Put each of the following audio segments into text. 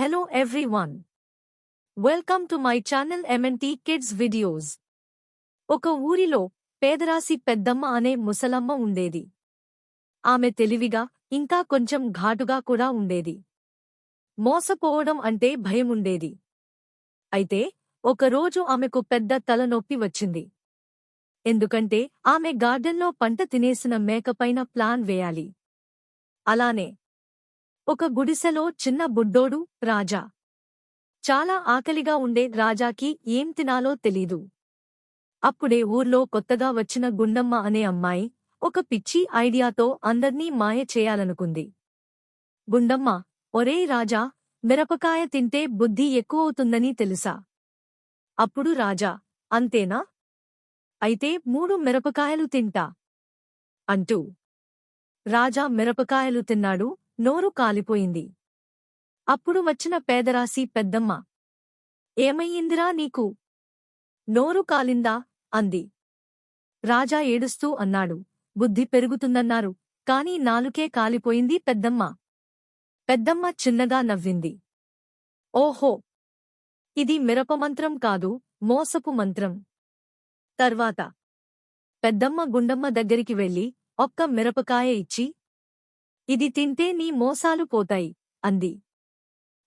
Hello everyone. Welcome to my channel MNT Kids Videos. ఒక ఊరిలో పేదరాసి పెద్దమ్మ అనే ముసలమ్మ ఉండేది. ఆమె తెలివిగా, ఇంకా కొంచెం ఘాటుగా కూడా ఉండేది. మోసపోవడం అంటే భయముండేది. అయితే, ఒకరోజు ఆమెకు పెద్ద తలనొప్పి వచ్చింది. ఎందుకంటే, ఆమె గార్డెన్లో పంట తినేసిన మేకపైన ప్లాన్ వేయాలి. అలానే ఒక గుడిసెలో చిన్న బుడ్డోడు రాజా. చాలా ఆకలిగా ఉండే రాజాకి ఏం తినాలో తెలీదు. అప్పుడే ఊర్లో కొత్తగా వచ్చిన గుండమ్మ అనే అమ్మాయి ఒక పిచ్చి ఐడియాతో అందర్నీ మాయ చేయాలనుకుంది. గుండమ్మ ఒరేయ్ రాజా మిరపకాయ తింటే బుద్ధి ఎక్కువవుతుందని తెలుసా? అప్పుడు రాజా అంతేనా? అయితే మూడు మిరపకాయలు తింటా అంటూ. రాజా మిరపకాయలు తిన్నాడు? నోరు కాలిపోయింది. అప్పుడు వచ్చిన పేదరాశి పెద్దమ్మ ఏమయ్యిందిరా నీకు? నోరు కాలిందా? అంది. రాజా ఏడుస్తూ అన్నాడు. బుద్ధి పెరుగుతుందన్నారు. కాని నాలుకే కాలిపోయింది పెద్దమ్మ. పెద్దమ్మ చిన్నగా నవ్వింది. ఓహో! ఇది మిరపమంత్రం కాదు మోసపు మంత్రం. తర్వాత పెద్దమ్మ గుండమ్మ దగ్గరికి వెళ్ళి ఒక్క మిరపకాయ ఇచ్చి ఇది తింటే నీ మోసాలు పోతాయి అంది.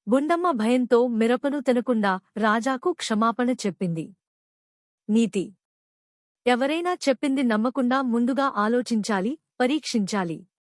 గుండమ్మ భయంతో మిరపను తినకుండా రాజాకు క్షమాపణ చెప్పింది. నీతి. ఎవరైనా చెప్పింది నమ్మకుండా ముందుగా ఆలోచించాలి పరీక్షించాలి.